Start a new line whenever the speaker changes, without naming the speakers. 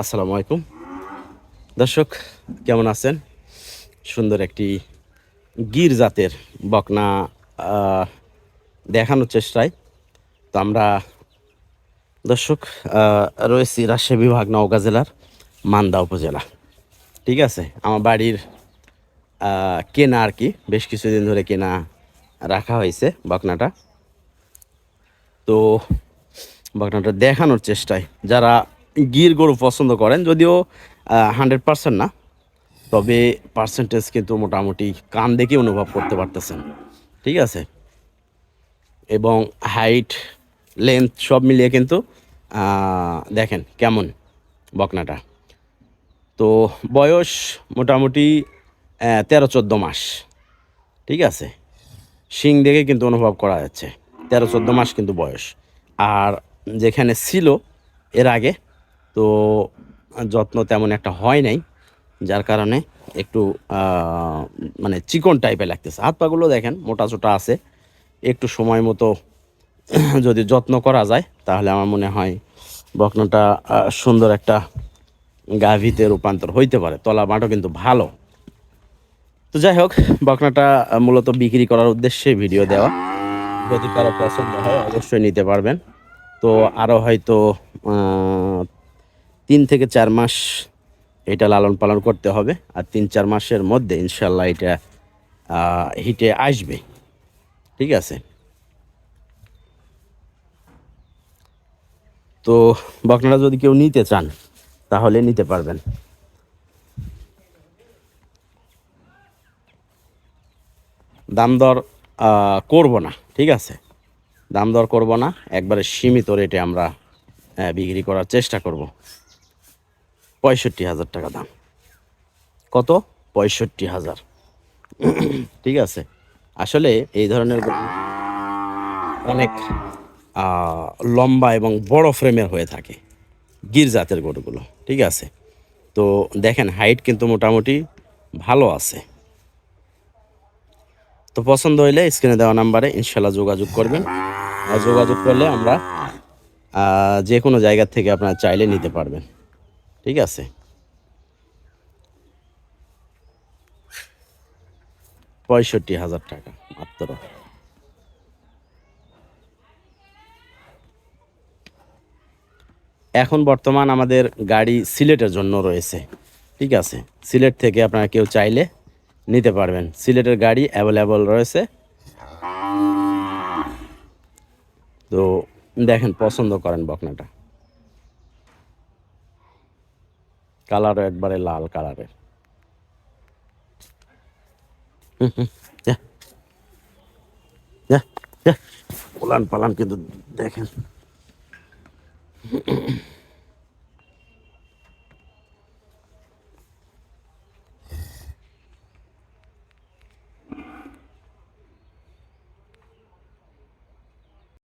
আসসালামু আলাইকুম। দর্শক, কেমন আছেন? সুন্দর একটি গির জাতের বকনা দেখানোর চেষ্টায়। তো আমরা, দর্শক রয়েছি রাজশাহী বিভাগ নওগাঁ জেলার মান্দা উপজেলা। ঠিক আছে? আমার বাড়ির কেনা আর কি, বেশ কিছুদিন ধরে কেনা রাখা হয়েছে বকনাটা। তো বকনাটা দেখানোর চেষ্টায়। যারা গির গরু পছন্দ করেন, যদিও হান্ড্রেড পার্সেন্ট না, তবে পার্সেন্টেজ কিন্তু মোটামুটি কান দেখে অনুভব করতে পারতেছেন। ঠিক আছে? এবং হাইট লেন্থ সব মিলিয়ে কিন্তু দেখেন কেমন বকনাটা তো বয়স মোটামুটি তেরো চোদ্দ মাস। ঠিক আছে? শিং দেখে কিন্তু অনুভব করা যাচ্ছে তেরো চোদ্দ মাস কিন্তু বয়স। আর যেখানে ছিল এর আগে, তো যত্ন তেমন একটা হয় নাই, যার কারণে একটু মানে চিকন টাইপের লাগতেছে। হাত পাগুলো দেখেন, মোটা চোটা আছে। একটু সময় মতো যদি যত্ন করা যায়, তাহলে আমার মনে হয় বকনাটা সুন্দর একটা গাভিতে রূপান্তর হইতে পারে। তলা মাঠও কিন্তু ভালো। তো যাই হোক, বকনাটা মূলত বিক্রি করার উদ্দেশ্যে ভিডিও দেওয়া। যদি কারও পছন্দ হয়, অবশ্যই নিতে পারবেন। তো আরও হয়তো তিন থেকে চার মাস এটা লালন পালন করতে হবে। আর তিন চার মাসের মধ্যে ইনশাল্লাহ এটা হিটে আসবে। ঠিক আছে? তো বকনাটা যদি কেউ নিতে চান, তাহলে নিতে পারবেন। দাম দর করব না, ঠিক আছে? দাম দর করব না, একবারে সীমিত রেটে আমরা বিক্রি করার চেষ্টা করব। পঁয়ষট্টি হাজার টাকা দাম। কত? পঁয়ষট্টি হাজার। ঠিক আছে। আসলে এই ধরনের অনেক লম্বা এবং বড় ফ্রেমের হয়ে থাকে গির জাতের গরুগুলো। ঠিক আছে। তো দেখেন, হাইট কিন্তু মোটামুটি ভালো আছে। তো পছন্দ হইলে স্ক্রিনে দেওয়া নাম্বারে ইনশাল্লাহ যোগাযোগ করবেন। যোগাযোগ করলে আমরা যে কোনো জায়গা থেকে আপনারা চাইলে নিতে পারবেন। ঠিক আছে? পঁয়ষট্টি হাজার টাকা, মাত্র। এখন বর্তমান আমাদের গাড়ি সিলেটের জন্য রয়েছে। ঠিক আছে? সিলেট থেকে আপনারা কেউ চাইলে নিতে পারবেন। সিলেটের গাড়ি অ্যাভেলেবল রয়েছে তো দেখেন পছন্দ করেন বকনাটা। কালারও একবারে লাল কালারের। পালান পালান কিন্তু দেখেন।